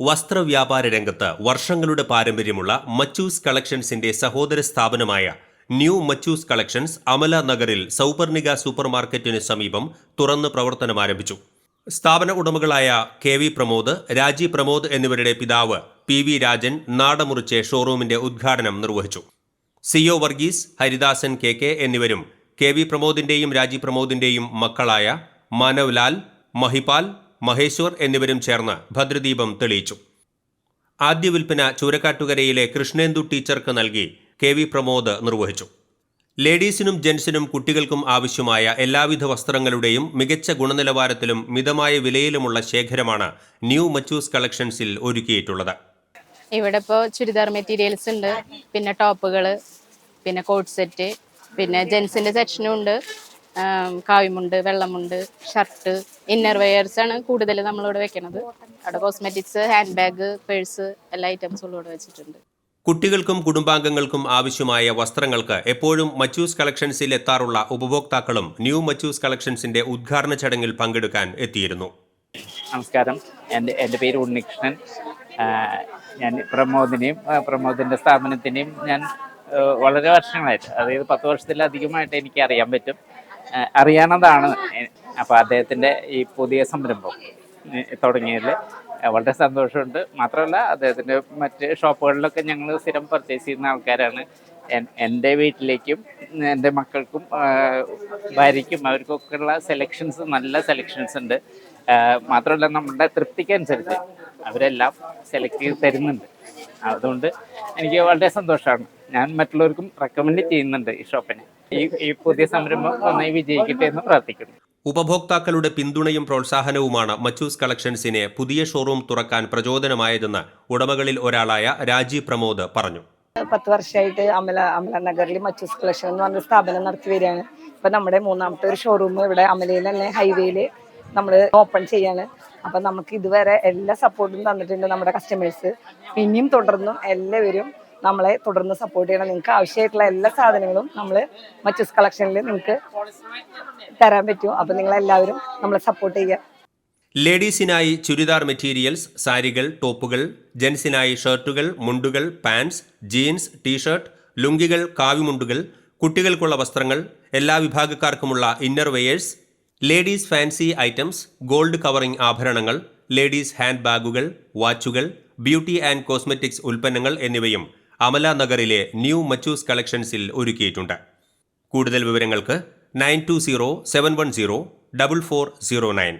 വസ്ത്രവ്യാപാര രംഗത്ത് വർഷങ്ങളുടെ പാരമ്പര്യമുള്ള മച്ചൂസ് കളക്ഷൻസിന്റെ സഹോദര സ്ഥാപനമായ ന്യൂ മച്ചൂസ് കളക്ഷൻസ് അമല നഗറിൽ സൗപർണിക സൂപ്പർമാർക്കറ്റിന് സമീപം തുറന്ന് പ്രവർത്തനം ആരംഭിച്ചു. സ്ഥാപന ഉടമകളായ കെ വി പ്രമോദ് രാജി പ്രമോദ് എന്നിവരുടെ പിതാവ് പി വി രാജൻ നാടമുറിച്ച് ഷോറൂമിന്റെ ഉദ്ഘാടനം നിർവഹിച്ചു. C O Varghese Haridasan K K എന്നിവരും കെ വി പ്രമോദിന്റെയും രാജി പ്രമോദിന്റെയും മക്കളായ മാനവ് ലാൽ മഹിപാൽ മഹേശ്വർ എന്നിവരും ചേർന്ന് ഭദ്രദീപം തെളിയിച്ചു. ആദ്യ വിൽപ്പന ചൂരക്കാട്ടുകരയിലെ കൃഷ്ണേന്ദു ടീച്ചർക്ക് നൽകി കെ വി പ്രമോദ് നിർവഹിച്ചു. ലേഡീസിനും ജെൻസിനും കുട്ടികൾക്കും ആവശ്യമായ എല്ലാവിധ വസ്ത്രങ്ങളുടെയും മികച്ച ഗുണനിലവാരത്തിലും മിതമായ വിലയിലുമുള്ള ശേഖരമാണ് ന്യൂ മച്ചൂസ് കളക്ഷൻസിൽ ഒരുക്കിയിട്ടുള്ളത്. ഇവിടെ ഇപ്പോൾ ചുരിദാർ മെറ്റീരിയൽസ് ഉണ്ട് പിന്നെ ടോപ്പുകൾ പിന്നെ കോട്ട് സെറ്റ് പിന്നെ ജെൻസിന്റെ സെക്ഷനും ഉണ്ട്. കാവിമുണ്ട് വെള്ളമുണ്ട് ഷർട്ട് ഇന്നർ വെയേഴ്സ് ആണ് കൂടുതൽ നമ്മളിവിടെ വെക്കണത്. അവിടെ കോസ്മെറ്റിക്സ് ഹാൻഡ് ബാഗ് പേഴ്സ് എല്ലാ ഐറ്റംസും ഇവിടെ വെച്ചിട്ടുണ്ട്. കുട്ടികൾക്കും കുടുംബാംഗങ്ങൾക്കും ആവശ്യമായ വസ്ത്രങ്ങൾക്ക് എപ്പോഴും മച്ചൂസ് കളക്ഷൻസിൽ എത്താറുള്ള ഉപഭോക്താക്കളും ന്യൂ മച്ചൂസ് കളക്ഷൻസിന്റെ ഉദ്ഘാടന ചടങ്ങിൽ പങ്കെടുക്കാൻ എത്തിയിരുന്നു. നമസ്കാരം. എന്റെ എന്റെ പേര് ഉണ്ണികൃഷ്ണൻ. ഞാൻ പ്രമോദിനെയും പ്രമോദിന്റെ സ്ഥാപനത്തിനെയും ഞാൻ വളരെ വർഷങ്ങളായിട്ട് അതായത് പത്ത് വർഷത്തിലധികമായിട്ട് എനിക്ക് അറിയാൻ പറ്റും. അറിയാവുന്നതാണ്. അപ്പോൾ അദ്ദേഹത്തിന്റെ ഈ പുതിയ സംരംഭം തുടങ്ങിയതിൽ വളരെ സന്തോഷമുണ്ട്. മാത്രമല്ല അദ്ദേഹത്തിന്റെ മറ്റ് ഷോപ്പുകളിലൊക്കെ ഞങ്ങൾ സ്ഥിരം പർച്ചേസ് ചെയ്യുന്ന ആൾക്കാരാണ്. എൻ- എന്റെ വീട്ടിലേക്കും എന്റെ മക്കൾക്കും ഭാര്യയ്ക്കും അവർക്കൊക്കെയുള്ള സെലക്ഷൻസ് നല്ല സെലക്ഷൻസ് ഉണ്ട്. മാത്രമല്ല നമ്മുടെ തൃപ്തിക്കനുസരിച്ച് അവരെല്ലാം സെലക്ട് ചെയ്ത് തരുന്നുണ്ട്. അതുകൊണ്ട് എനിക്ക് വളരെ സന്തോഷമാണ് ഞാൻ മറ്റുള്ളവർക്കും റെക്കമെൻഡ് ചെയ്യുന്നുണ്ട് ഈ ഷോപ്പിനെ. ഈ ഈ പുതിയ സംരംഭം നന്നായി വിജയിക്കട്ടെ എന്ന് പ്രാർത്ഥിക്കുന്നു. ഉപഭോക്താക്കളുടെ പിന്തുണയും പ്രോത്സാഹനവുമാണ് മച്ചൂസ് കളക്ഷൻസിനെ പുതിയ ഷോറൂം തുറക്കാൻ പ്രചോദനമായതെന്ന് ഉടമകളിൽ ഒരാളായ രാജി പ്രമോദ് പറഞ്ഞു. പത്ത് വർഷമായിട്ട് അമല അമല നഗറിൽ മച്ചൂസ് കളക്ഷൻ എന്ന് പറഞ്ഞ സ്ഥാപനം നടത്തി വരികയാണ്. ഇപ്പൊ നമ്മുടെ മൂന്നാമത്തെ ഒരു ഷോറൂം ഇവിടെ അമലയിൽ തന്നെ ഹൈവേയിൽ നമ്മൾ ഓപ്പൺ ചെയ്യാണ്. അപ്പൊ നമുക്ക് ഇതുവരെ എല്ലാ സപ്പോർട്ടും തന്നിട്ടുണ്ട് നമ്മുടെ കസ്റ്റമേഴ്സ് പിന്നെയും തുടർന്നും എല്ലാവരും നമ്മളെ തുടർന്ന് സപ്പോർട്ട് ചെയ്യണം. നിങ്ങൾക്ക് ആവശ്യമായിട്ടുള്ള എല്ലാ സാധനങ്ങളും നമ്മൾ മച്ചൂസ് കളക്ഷനിൽ നിങ്ങൾക്ക് തരാൻ പറ്റും. അപ്പൊ നിങ്ങൾ എല്ലാവരും നമ്മളെ സപ്പോർട്ട് ചെയ്യുക. ലേഡീസിനായി ചുരിദാർ മെറ്റീരിയൽസ് സാരികൾ ടോപ്പുകൾ ജെൻസിനായി ഷർട്ടുകൾ മുണ്ടുകൾ പാൻസ് ജീൻസ് ടീഷർട്ട് ലുങ്കികൾ കാവിമുണ്ടുകൾ കുട്ടികൾക്കുള്ള വസ്ത്രങ്ങൾ എല്ലാ വിഭാഗക്കാർക്കുമുള്ള inner wears ladies fancy items gold covering ആഭരണങ്ങൾ ലേഡീസ് ഹാൻഡ് ബാഗുകൾ വാച്ചുകൾ ബ്യൂട്ടി ആൻഡ് കോസ്മെറ്റിക്സ് ഉൽപ്പന്നങ്ങൾ എന്നിവയും അമല നഗറിലെ ന്യൂ മച്ചൂസ് കളക്ഷൻസിൽ ഒരുക്കിയിട്ടുണ്ട്. കൂടുതൽ വിവരങ്ങൾക്ക് nine two zero seven one zero double four zero nine.